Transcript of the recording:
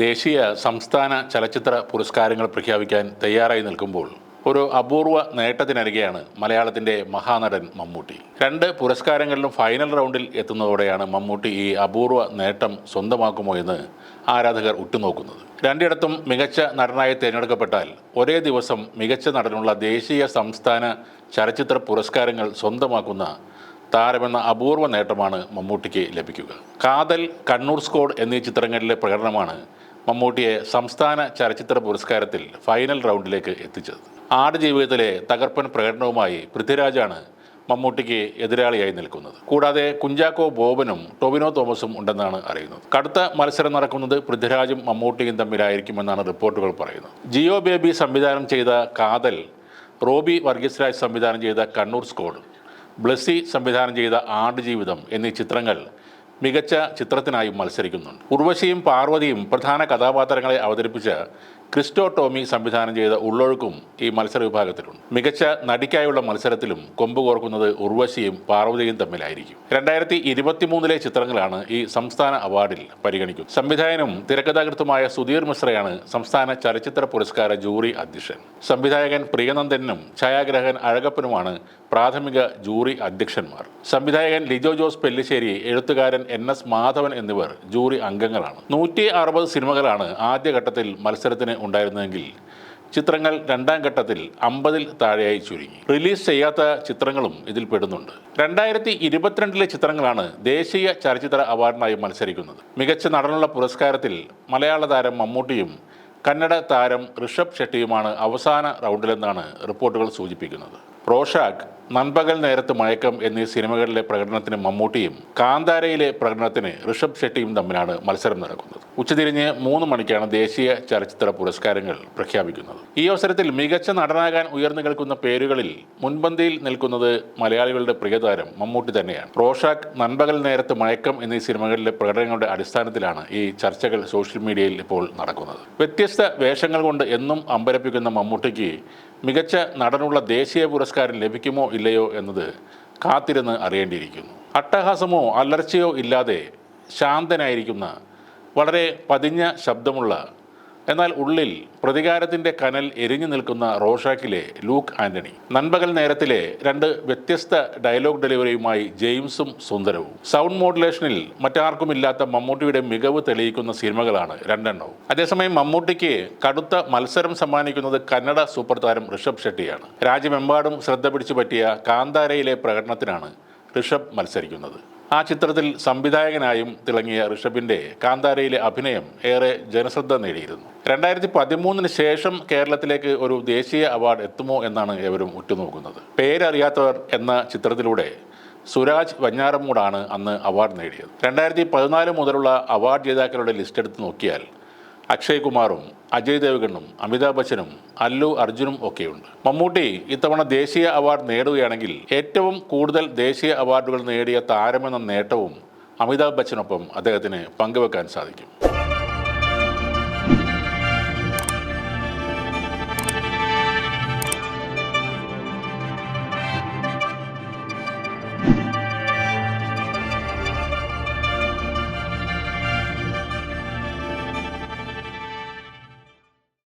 ദേശീയ സംസ്ഥാന ചലച്ചിത്ര പുരസ്കാരങ്ങൾ പ്രഖ്യാപിക്കാൻ തയ്യാറായി നിൽക്കുമ്പോൾ ഒരു അപൂർവ നേട്ടത്തിനരികെയാണ് മലയാളത്തിന്റെ മഹാനടൻ മമ്മൂട്ടി. രണ്ട് പുരസ്കാരങ്ങളിലും ഫൈനൽ റൗണ്ടിൽ എത്തുന്നതോടെയാണ് മമ്മൂട്ടി ഈ അപൂർവ നേട്ടം സ്വന്തമാക്കുമോ എന്ന് ആരാധകർ ഉറ്റുനോക്കുന്നത്. രണ്ടിടത്തും മികച്ച നടനായി തിരഞ്ഞെടുക്കപ്പെട്ടാൽ ഒരേ ദിവസം മികച്ച നടനുള്ള ദേശീയ സംസ്ഥാന ചലച്ചിത്ര പുരസ്കാരങ്ങൾ സ്വന്തമാക്കുന്ന താരമെന്ന അപൂർവ നേട്ടമാണ് മമ്മൂട്ടിക്ക് ലഭിക്കുക. കാതൽ കണ്ണൂർ സ്കോഡ് എന്നീ ചിത്രങ്ങളിലെ പ്രകടനമാണ് മമ്മൂട്ടിയെ സംസ്ഥാന ചലച്ചിത്ര പുരസ്കാരത്തിൽ ഫൈനൽ റൗണ്ടിലേക്ക് എത്തിച്ചത്. ആടുജീവിതത്തിലെ തകർപ്പൻ പ്രകടനവുമായി പൃഥ്വിരാജാണ് മമ്മൂട്ടിക്ക് എതിരാളിയായി നിൽക്കുന്നത്. കൂടാതെ കുഞ്ചാക്കോ ബോബനും ടൊവിനോ തോമസും ഉണ്ടെന്നാണ് അറിയുന്നത്. കടുത്ത മത്സരം നടക്കുന്നത് പൃഥ്വിരാജും മമ്മൂട്ടിയും തമ്മിലായിരിക്കുമെന്നാണ് റിപ്പോർട്ടുകൾ പറയുന്നത്. ജിയോ ബേബി സംവിധാനം ചെയ്ത കാതൽ റോബി വർഗീസ് രാജ് സംവിധാനം ചെയ്ത കണ്ണൂർ സ്കോഡ് ബ്ലസ്സി സംവിധാനം ചെയ്ത ആടുജീവിതം എന്നീ ചിത്രങ്ങൾ മികച്ച ചിത്രത്തിനായും മത്സരിക്കുന്നുണ്ട്. ഉർവശിയും പാർവതിയും പ്രധാന കഥാപാത്രങ്ങളെ അവതരിപ്പിച്ച ക്രിസ്റ്റോ ടോമി സംവിധാനം ചെയ്ത ഉള്ളൊഴുക്കും ഈ മത്സര വിഭാഗത്തിലുണ്ട്. മികച്ച നടിക്കായുള്ള മത്സരത്തിലും കൊമ്പ് കോർക്കുന്നത് ഉർവശിയും പാർവതിയും തമ്മിലായിരിക്കും. രണ്ടായിരത്തി ഇരുപത്തിമൂന്നിലെ ചിത്രങ്ങളാണ് ഈ സംസ്ഥാന അവാർഡിൽ പരിഗണിക്കുന്നത്. സംവിധായകനും തിരക്കഥാകൃത്തുമായ സുധീർ മിശ്രയാണ് സംസ്ഥാന ചലച്ചിത്ര പുരസ്കാര ജൂറി അധ്യക്ഷൻ. സംവിധായകൻ പ്രിയനന്ദനും ഛായാഗ്രഹകൻ അഴകപ്പനുമാണ് പ്രാഥമിക ജൂറി അധ്യക്ഷന്മാർ. സംവിധായകൻ ലിജോ ജോസ് പെല്ലിശ്ശേരി എഴുത്തുകാരൻ എൻ എസ് മാധവൻ എന്നിവർ ജൂറി അംഗങ്ങളാണ്. നൂറ്റി അറുപത് സിനിമകളാണ് ആദ്യഘട്ടത്തിൽ മത്സരത്തിന് ഉണ്ടായിരുന്നതെങ്കിൽ ചിത്രങ്ങൾ രണ്ടാം ഘട്ടത്തിൽ അമ്പതിൽ താഴെയായി ചുരുങ്ങി. റിലീസ് ചെയ്യാത്ത ചിത്രങ്ങളും ഇതിൽ പെടുന്നുണ്ട്. രണ്ടായിരത്തി ഇരുപത്തിരണ്ടിലെ ചിത്രങ്ങളാണ് ദേശീയ ചലച്ചിത്ര അവാർഡിനായി മത്സരിക്കുന്നത്. മികച്ച നടനുള്ള പുരസ്കാരത്തിൽ മലയാള താരം മമ്മൂട്ടിയും കന്നഡ താരം ഋഷഭ് ഷെട്ടിയുമാണ് അവസാന റൗണ്ടിലെന്നാണ് റിപ്പോർട്ടുകൾ സൂചിപ്പിക്കുന്നത്. റോഷാക്ക് നൻപകൽ നേരത്ത് മയക്കം എന്നീ സിനിമകളിലെ പ്രകടനത്തിന് മമ്മൂട്ടിയും കാന്താരയിലെ പ്രകടനത്തിന് ഋഷഭ് ഷെട്ടിയും തമ്മിലാണ് മത്സരം നടക്കുന്നത്. ഉച്ചതിരിഞ്ഞ് മൂന്ന് മണിക്കാണ് ദേശീയ ചലച്ചിത്ര പുരസ്കാരങ്ങൾ പ്രഖ്യാപിക്കുന്നത്. ഈ അവസരത്തിൽ മികച്ച നടനാകാൻ ഉയർന്നു കേൾക്കുന്ന പേരുകളിൽ മുൻപന്തിയിൽ നിൽക്കുന്നത് മലയാളികളുടെ പ്രിയതാരം മമ്മൂട്ടി തന്നെയാണ്. റോഷാക്ക് നൻപകൽ നേരത്ത് മയക്കം എന്നീ സിനിമകളിലെ പ്രകടനങ്ങളുടെ അടിസ്ഥാനത്തിലാണ് ഈ ചർച്ചകൾ സോഷ്യൽ മീഡിയയിൽ ഇപ്പോൾ നടക്കുന്നത്. വ്യത്യസ്ത വേഷങ്ങൾ കൊണ്ട് എന്നും അമ്പരപ്പിക്കുന്ന മമ്മൂട്ടിക്ക് മികച്ച നടനുള്ള ദേശീയ പുരസ്കാരം ലഭിക്കുമോ ഇല്ലയോ എന്നത് കാത്തിരുന്ന് അറിയേണ്ടിയിരിക്കുന്നു. അട്ടഹാസമോ അലർച്ചയോ ഇല്ലാതെ ശാന്തനായിരിക്കുന്ന വളരെ പതിഞ്ഞ ശബ്ദമുള്ള എന്നാൽ ഉള്ളിൽ പ്രതികാരത്തിന്റെ കനൽ എരിഞ്ഞു നിൽക്കുന്ന റോഷാക്കിലെ ലൂക്ക് ആന്റണി. നൻപകൽ നേരത്തിലെ രണ്ട് വ്യത്യസ്ത ഡയലോഗ് ഡെലിവറിയുമായി ജെയിംസും സുന്ദരവും. സൗണ്ട് മോഡുലേഷനിൽ മറ്റാർക്കും ഇല്ലാത്ത മമ്മൂട്ടിയുടെ മികവ് തെളിയിക്കുന്ന സിനിമകളാണ് രണ്ടെണ്ണവും. അതേസമയം മമ്മൂട്ടിക്ക് കടുത്ത മത്സരം സമ്മാനിക്കുന്നത് കന്നഡ സൂപ്പർ താരം ഋഷഭ് ഷെട്ടിയാണ്. രാജ്യമെമ്പാടും ശ്രദ്ധ പിടിച്ചു പറ്റിയ കാന്താരയിലെ പ്രകടനത്തിനാണ് ഋഷഭ് മത്സരിക്കുന്നത്. ആ ചിത്രത്തിൽ സംവിധായകനായും തിളങ്ങിയ ഋഷഭിന്റെ കാന്താരയിലെ അഭിനയം ഏറെ ജനശ്രദ്ധ നേടിയിരുന്നു. രണ്ടായിരത്തി പതിമൂന്നിന് ശേഷം കേരളത്തിലേക്ക് ഒരു ദേശീയ അവാർഡ് എത്തുമോ എന്നാണ് ഏവരും ഉറ്റുനോക്കുന്നത്. പേരറിയാത്തവർ എന്ന ചിത്രത്തിലൂടെ സുരാജ് വഞ്ഞാറമൂടാണ് അന്ന് അവാർഡ് നേടിയത്. രണ്ടായിരത്തി പതിനാല് മുതലുള്ള അവാർഡ് ജേതാക്കളുടെ ലിസ്റ്റ് എടുത്ത് നോക്കിയാൽ അക്ഷയ് കുമാറും അജയ് ദേവ്ഗണ്ണും അമിതാഭ് ബച്ചനും അല്ലു അർജുനും ഒക്കെയുണ്ട്. മമ്മൂട്ടി ഇത്തവണ ദേശീയ അവാർഡ് നേടുകയാണെങ്കിൽ ഏറ്റവും കൂടുതൽ ദേശീയ അവാർഡുകൾ നേടിയ താരമെന്ന നേട്ടവും അമിതാഭ് ബച്ചനൊപ്പം അദ്ദേഹത്തിന് പങ്കുവെക്കാൻ സാധിക്കും.